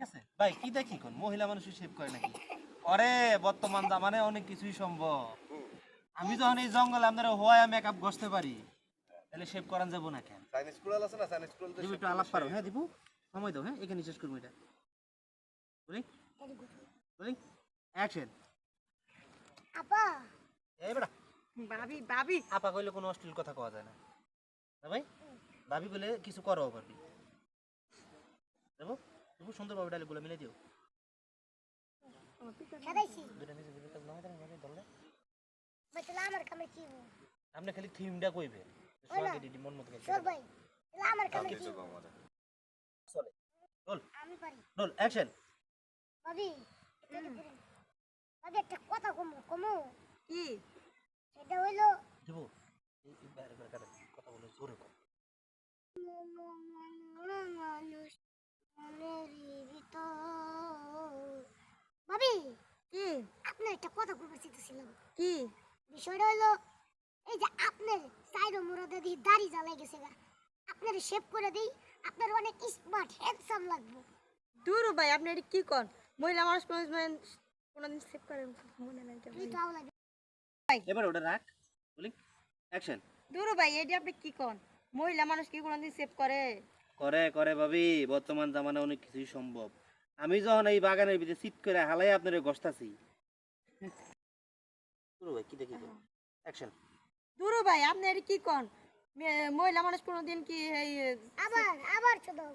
ঠিক আছে? ভাই কি দেখি কোন মহিলা মানুষ শেভ করে নাকি? অরে বর্তমান জামানে অনেক কিছুই সম্ভব। আমি যখন এই জঙ্গলে আপনারা হোয়া মেকআপ ঘষতে পারি তাহলে শেভ করান যাব না কেন? চাইনিজ স্কুল আছে না? চাইনিজ স্কুল দিব একটু আলাপ পারো হ্যাঁ দিব সময় দাও হ্যাঁ এখানে শেষ করব এটা। বলি? বলি? অ্যাকশন আপা। এই বেটা। ভাবি ভাবি। আপা কইলে কোনো অশ্লীল কথা কওয়া যায় না। না ভাই? ভাবি বলে কিছু করো পারবি দেবো দেবো সুন্দর ভাবে ডালে গুলো মিলে দিও কামে? আপনি খালি থিমটা কইবে মন মতো চল কামে রোল রোল অ্যাকশন ভাবি। ভাবি একটা কথা কমু কমু। কি? সেটা হইল দেবো এই এই বাইরে করে কথা বলে জোরে কর মানুষ মনেরই ভিতর ভাবি কি আপনার একটা কথা কি? বিষয়টা হইল এই যে আপনার সাইড মুরাদে দিয়ে দাড়ি জ্বালাই গেছে গা। আপনার শেভ করে দিই আপনার অনেক স্মার্ট হ্যান্ডসাম লাগবে। দূর ভাই আপনি এটা কি কন? মহিলা মানুষ কোনোদিন কোনোদিন সেভ করে মনে নাই তুই তো আওলা এবার ওটা রাখ বলি অ্যাকশন দূর ভাই এটি আপনি কি কন? মহিলা মানুষ কি কোনোদিন করে? করে করে ভাবি বর্তমান জামানে অনেক কিছুই সম্ভব। আমি যখন এই বাগানের ভিতরে সিট করে হালাই আপনার গস্তাছি কি দেখি অ্যাকশন দূর ভাই আপনি কি কন? মহিলা মানুষ কোনোদিন কি এই আবার আবার চলো